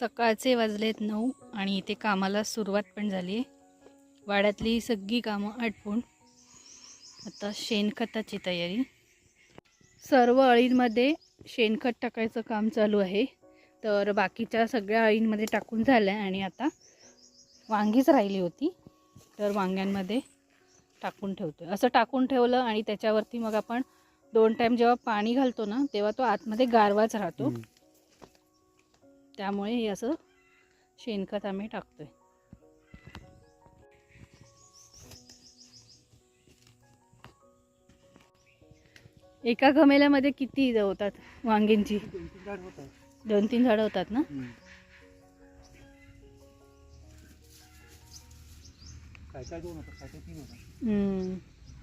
सकाळचे वाजलेत नऊ आणि इथे कामाला सुरुवात पण झाली आहे. वाड्यातली सगळी कामं आटपून आता शेणखताची तयारी. सर्व अळींमध्ये शेणखत टाकायचं काम चालू आहे. तर बाकीच्या सगळ्या अळींमध्ये टाकून झालं आहे आणि आता वांगीच राहिली होती. तर वांग्यांमध्ये टाकून ठेवतो असं टाकून ठेवलं आणि त्याच्यावरती मग आपण दोन टाईम जेव्हा पाणी घालतो ना तेव्हा तो आतमध्ये गारवाच राहतो. त्यामुळे हे असं शेणखत आम्ही टाकतोय. एका गमेल्यामध्ये किती होतात वांग्यांची? दोन तीन झाडं होतात ना.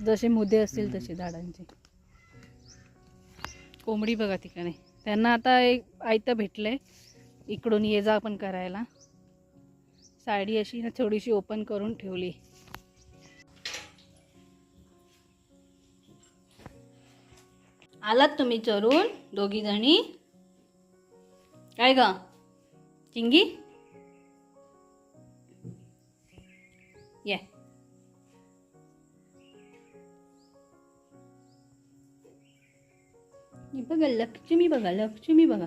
जसे मुदे असतील तसे झाडांचे. कोंबडी बघा ठिकाणी त्यांना आता एक आयतं भेटलंय. इकडून ये जा पण करायला. साडी अशी ना थोडीशी ओपन करून ठेवली. आलात तुम्ही चरून दोघी जणी? काय ग? चिंगी? ये. बघा लक्ष्मी बघा लक्ष्मी बघा.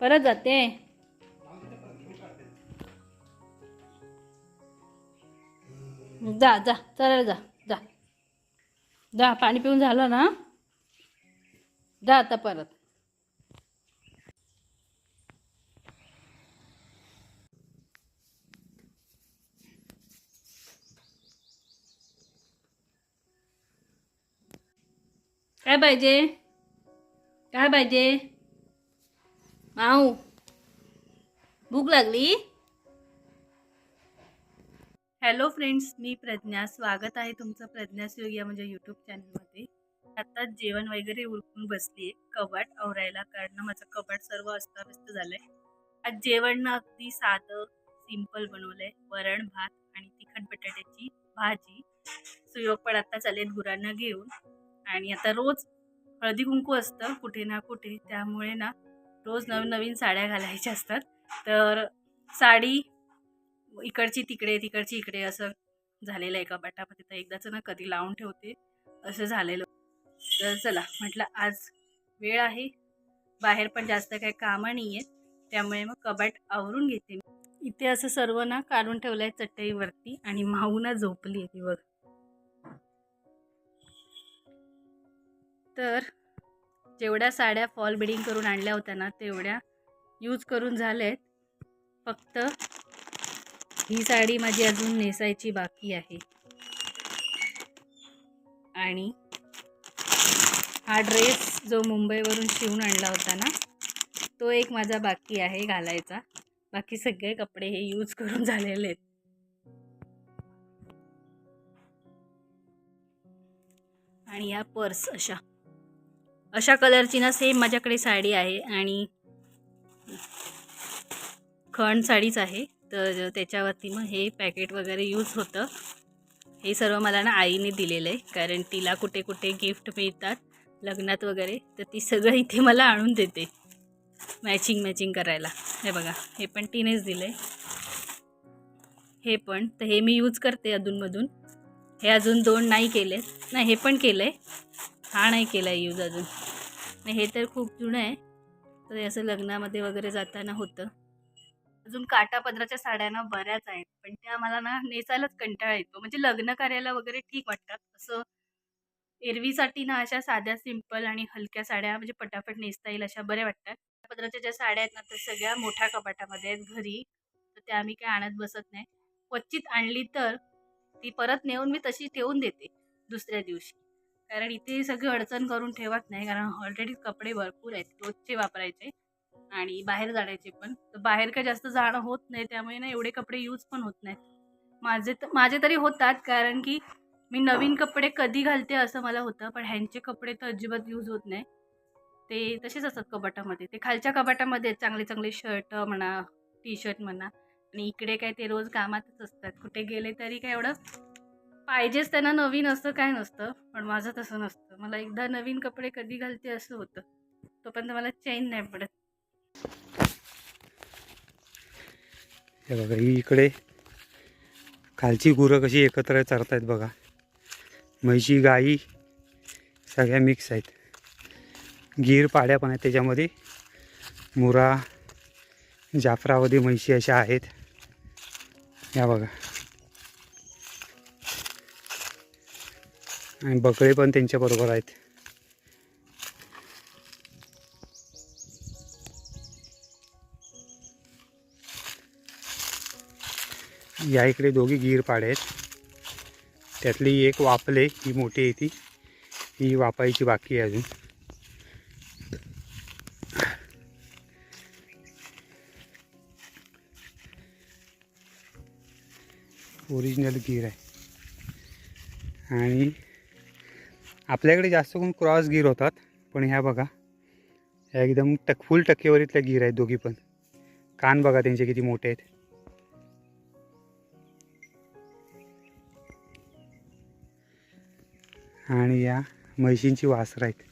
परत जाते. जा जा चला जा जा. जा पाणी पिऊन झालं ना? जा आता परत. काय पाहिजे? काय पाहिजे? माऊ भूक लागली? हॅलो फ्रेंड्स मी प्रज्ञा. स्वागत आहे तुमचं प्रज्ञा सुयोग या म्हणजे यूट्यूब चॅनलमध्ये आत्ताच जेवण वगैरे उरकून बसली आहे कबाट आवरायला कारण माझं कबाट सर्व अस्ताव्यस्त झालं आहे आज जेवण अगदी साधं सिंपल बनवलं आहे वरण भात आणि तिखट बटाट्याची भाजी. सुयोग पण आत्ता चालेल गुरांना घेऊन. आणि आता रोज हळदी कुंकू असतं कुठे ना कुठे. त्यामुळे ना रोज नवीन नवीन साड्या घालायच्या असतात. तर साडी इकडची तिकडे तिकडची इकडे असं झालेलं आहे कपाटामध्ये तर एकदाच ना कधी लावून ठेवते. असं झालेलं. तर चला म्हटलं आज वेळ आहे. बाहेर पण जास्त काही कामं नाही आहेत त्यामुळे मग कबाट आवरून घेते मी. इथे असं सर्व ना काढून ठेवलं आहे चटईवरती आणि माऊ ना झोपली आहे ती बघ. तर जेवढ्या साड्या फॉल बिडिंग करून आणल्या होत्या ना तेवढ्या यूज करून झाल्यात फक्त ही साडी माझी अजून नेसायची बाकी आहे. आणि हा ड्रेस जो मुंबईवरून शिवून आणला होता ना तो एक माझा बाकी आहे घालायचा. बाकी सगळे कपडे हे यूज करून झालेले आहेत. आणि या पर्स अशा अशा कलरची ना सेम माझ्याकडे साडी आहे आणि खण साडीच आहे. तर त्याच्यावरती मग हे पॅकेट वगैरे यूज होतं. हे सर्व मला ना आईने दिलेलं आहे कारण तिला कुठे कुठे गिफ्ट मिळतात लग्नात वगैरे. तर ती सगळं इथे मला आणून देते मॅचिंग मॅचिंग करायला. हे बघा हे पण तिनेच दिलं आहे हे पण तर हे मी यूज करते अधूनमधून. हे अजून दोन नाही केले नाही हे पण केलं आहे हा नाही केला आहे यूज अजून. नाही हे तर खूप जुनं आहे. तर हे असं लग्नामध्ये वगैरे जाताना होतं. अजून काटा पदराच्या साड्या ना बऱ्याच आहेत. पण त्या मला ना नेसायलाच कंटाळा येतो. म्हणजे लग्न कार्याला वगैरे ठीक वाटतात. असं एरवीसाठी ना अशा साध्या सिंपल आणि हलक्या साड्या म्हणजे पटापट नेसता येईल अशा बऱ्या वाटतात. पदराच्या ज्या साड्या आहेत ना त्या सगळ्या मोठ्या कपाटामध्ये आहेत घरी. तर त्या आम्ही काय आणत बसत नाही. क्वचित आणली तर ती परत नेऊन मी तशी ठेवून देते दुसऱ्या दिवशी. कारण इथे सगळी अडचण करून ठेवत नाही कारण ऑलरेडी कपडे भरपूर आहेत रोजचे वापरायचे आणि बाहेर जाण्याचे पण. तर बाहेर काय जास्त जाणं होत नाही त्यामुळे ना एवढे कपडे यूज पण होत नाहीत. माझे तर माझे तरी होतात कारण की मी नवीन कपडे कधी घालते असं मला होतं पण ह्यांचे कपडे तर अजिबात यूज होत नाही. ते तसेच असतात कपाटामध्ये. ते खालच्या कपाटामध्ये चांगले चांगले शर्ट म्हणा टी शर्ट म्हणा. आणि इकडे काय ते रोज कामातच असतात. कुठे गेले तरी काय एवढं पाहिजेच त्यांना नवीन असं काय नसतं पण माझं तसं नसतं. मला एकदा नवीन कपडे कधी घालते असं होतं. तोपर्यंत मला चैन नाही पडत. हे बघा ही इकडे खालची गुरं कशी एकत्र चरतायत बघा. म्हैशी गाई सगळ्या मिक्स आहेत. गीर पाड्या पण आहेत त्याच्यामध्ये. मुरा जाफरावधी म्हैशी अशा आहेत. या बघा. आणि बकळे पण त्यांच्याबरोबर आहेत. या इकडे दोघी गीर पाडे आहेत त्यातली एक वापले ही मोठी आहे ती. ही वापायची बाकी आहे अजून. ओरिजिनल गीर आहे. आणि आपल्याकडे जास्त करून क्रॉस गीर होतात पण ह्या बघा. ह्या एकदम टक फुल टक्केवारीतल्या गीर आहेत दोघी पण. कान बघा त्यांचे किती मोठे आहेत. आणि या म्हैशींची वासर आहेत.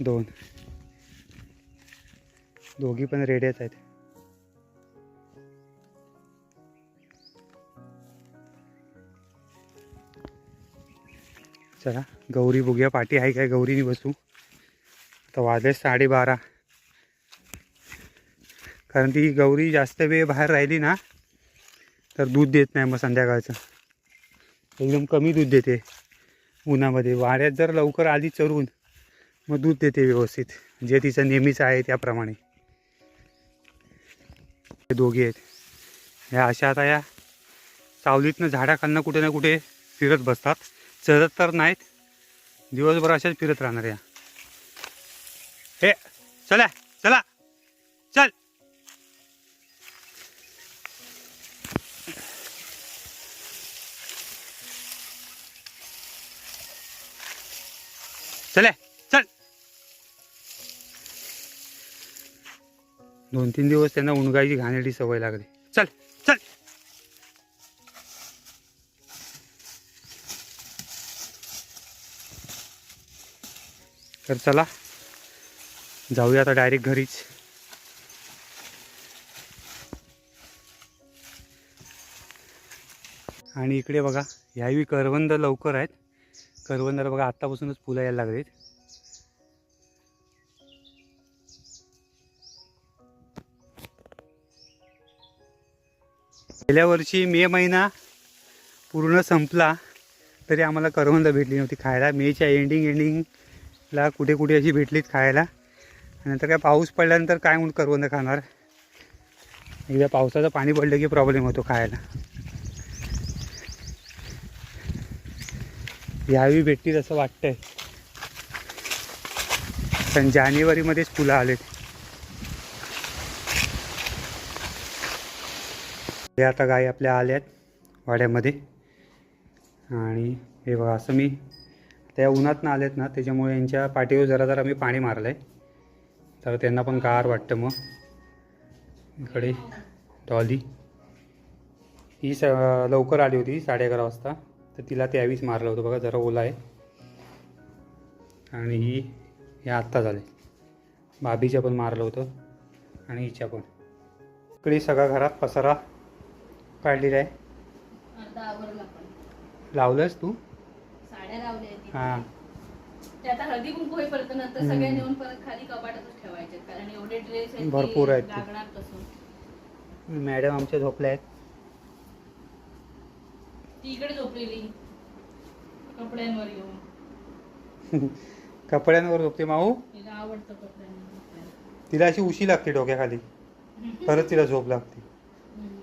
दोन. दोघी पण रेड्याच आहेत. चला. गौरी बघूया पाठी आहे काय गौरीनी बसू आता वाजले साडेबारा. कारण ती गौरी जास्त वेळ बाहेर राहिली ना तर दूध देत नाही मग संध्याकाळचं. एकदम कमी दूध देते उन्हामध्ये. वाड्यात जर लवकर आली चरून मग दूध देते व्यवस्थित. जे तिचं नेहमीच आहे त्याप्रमाणे. हे दोघे आहेत. ह्या अशा आता या सावलीतनं झाडाखालनं कुठे ना कुठे फिरत बसतात. चरत तर नाहीत दिवसभर अशाच फिरत राहणार या. हे चला चला चल. चले चल. दोन तीन दिवस त्यांना उणगायची घाणेरडी सवय लागली. चल चल. तर चला जाऊया आता डायरेक्ट घरीच. आणि इकडे बघा ह्यावी करवंद लवकर आहेत. करवंदाला बघा आत्तापासूनच फुलं यायला लागलेत. गेल्या वर्षी मे महिना पूर्ण संपला तरी आम्हाला करवंद भेटली नव्हती खायला. मेच्या एंडिंग एंडिंग ला कुठे कुठे अशी भेटलीत खायला. आणि नंतर काय पाऊस पडल्यानंतर काय म्हणून करवंद खाणार. एकदा पावसाचं पाणी पडलं की प्रॉब्लेम होतो खायला. यावी भेटतील असं वाटतंय. पण जानेवारीमध्येच फुलं आलेत. हे आता गाय आपल्या आल्यात वाड्यामध्ये. आणि हे बघा असं मी त्या उन्हातनं आलेत ना त्याच्यामुळे यांच्या पाठीवर जरा जरा मी पाणी मारलं आहे तर त्यांना पण गार वाटतं मग. इकडे डॉली. ही स लवकर आली होती साडे अकरा वाजता. तर तिला त्यावेळीच मारलं होतं. बघा जरा ओला आहे. आणि ही ह्या आत्ता झाले. भाभीच्या पण मारलं होतं. आणि हिच्या पण. इकडे सगळा घरात पसारा काढलेला आहे. लावलंस तू? साड्या लावल्या आहेत हां. ते आता हळदी कुंकू होईपर्यंत नंतर सगळ्या नेऊन परत खाली कपाटातच ठेवायचे कारण एवढे ड्रेस आहेत भरपूर की आहेत ते. लागणार तसं. मॅडम आमच्या झोपल्या आहेत. ती इकडे झोपलेली कपड्यांवर येऊन. कपड्यांवर झोपते माऊ? तिला आवडतं कपड्यांवर झोपायला. तिला अशी उशी लागते डोक्याखाली. परत तिला झोप लागते. हम्म.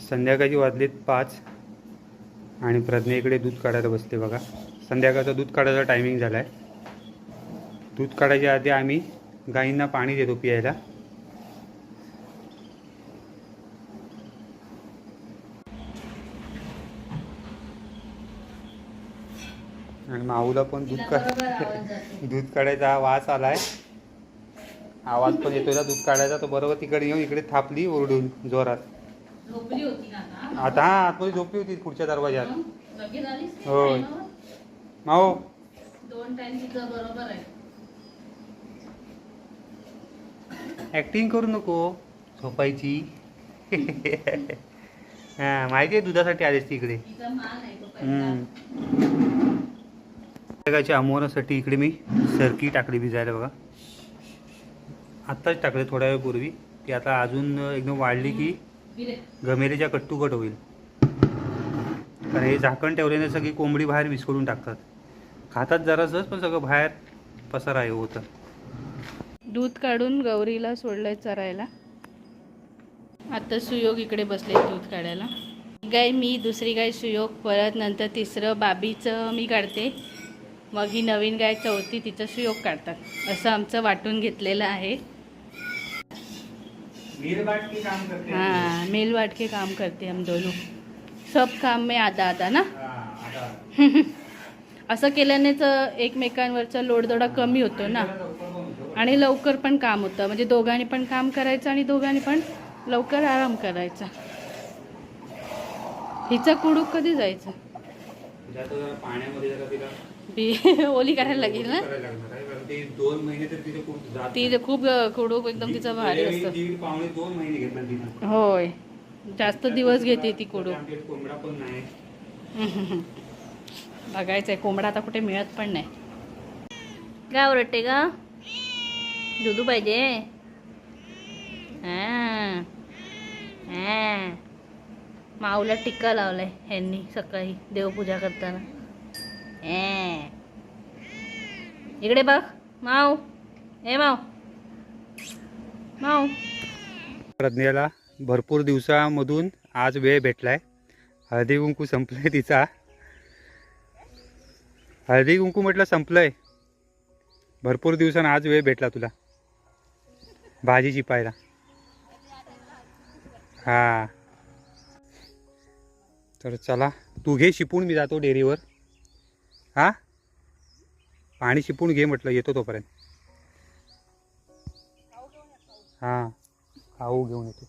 संध्याकाळची वाजलेत पाच. आणि प्रज्ञा इकडे दूध काढायला बसते बघा. संध्याकाळचा दूध काढायचा टायमिंग झाला आहे दूध काढायच्या आधी आम्ही गाईंना पाणी देतो पियायला. आणि माऊला पण दूध तिला का बरोबर आवाज जातो दूध काढायचा वास आलाय. आवाज पण येतोय ना दूध काढायचा. तो बरोबर तिकडे येऊन इकडे थापली ओरडून जोरात. झोपली होती ना आता हा आतमध्ये झोपली होती पुढच्या दरवाज्यात. मग लगेच आलीस की होय. टायमावर? माऊ दोन टाइम तिथं बरोबर आहे. ॲक्टिंग करू नको. झोपायची. हां माहिती आहे दुधासाठी आलेस ती इकडे. संध्याकाळच्या आमोरासाठी इकडे मी सरकी टाकली भिजायला बघा. आत्ताच टाकले थोड्या वेळपूर्वी ती आता अजून एकदम वाढली की गमेरीच्या कट्टुकट होईल. कारण हे झाकण ठेवल्याने सगळी कोंबडी बाहेर विस्कळून टाकतात. खातात जरासच पण सगळं बाहेर पसार आहे होतं. दूध काढून गौरीला सोडलंय चरायला. आता सुयोग इकडे बसले दूध काढायला. गाय मी दुसरी गाय सुयोग परत नंतर तिसरं बाबीचं मी काढते. मग ही नवीन गाय चौथी तिचं सुयोग काढतात. असं आमचं वाटून घेतलेलं आहे. हाँ मिल बांट के काम करते हम दोनों. सब काम में आधा आधा ना? असं केल्यानेच एकमेकांवरचा लोडदोडा कमी होतो ना? आणि लवकर पण काम होतं. म्हणजे दोघांनी पण काम करायचं आणि दोघांनी पण लवकर आराम करायचा. हिचं कुडूक कधी जायचं? ओली करायला लागेल ना? ते दोन महिने तर तिथे खूप जात ती खूप कुडूक एकदम तिचं भारी असतं. दीड पावणे दोन महिने घेतलं तिनं. होय. जास्त दिवस घेते ती कुडूक आमच्याकडे कोंबडा पण नाही. बघायचंय कोंबडा आता कुठे मिळत पण नाही. काय ओरडते का दुधू पाहिजे. हा. हा. माऊला टिक्का लावलाय ह्यांनी सकाळी देवपूजा करताना. हा. इकडे बघ. माऊ. ए माऊ. माऊ. प्रज्ञेला भरपूर दिवसामधून आज वेळ भेटलाय. हळदी कुंकू संपलंय तिचा. हळदी कुंकू म्हटलं संपलंय. भरपूर दिवसानं आज वेळ भेटला तुला. भाजी चिपायला. हा. तर चला तू घे शिपून मी जातो डेअरीवर. हा? पाणी शिपून घे म्हटलं येतो तोपर्यंत. हां खाऊ घेऊन येतो.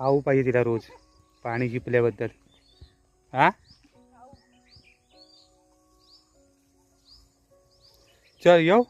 खाऊ पाहिजे तिला रोज पाणी शिपल्याबद्दल. हा? चल येऊ.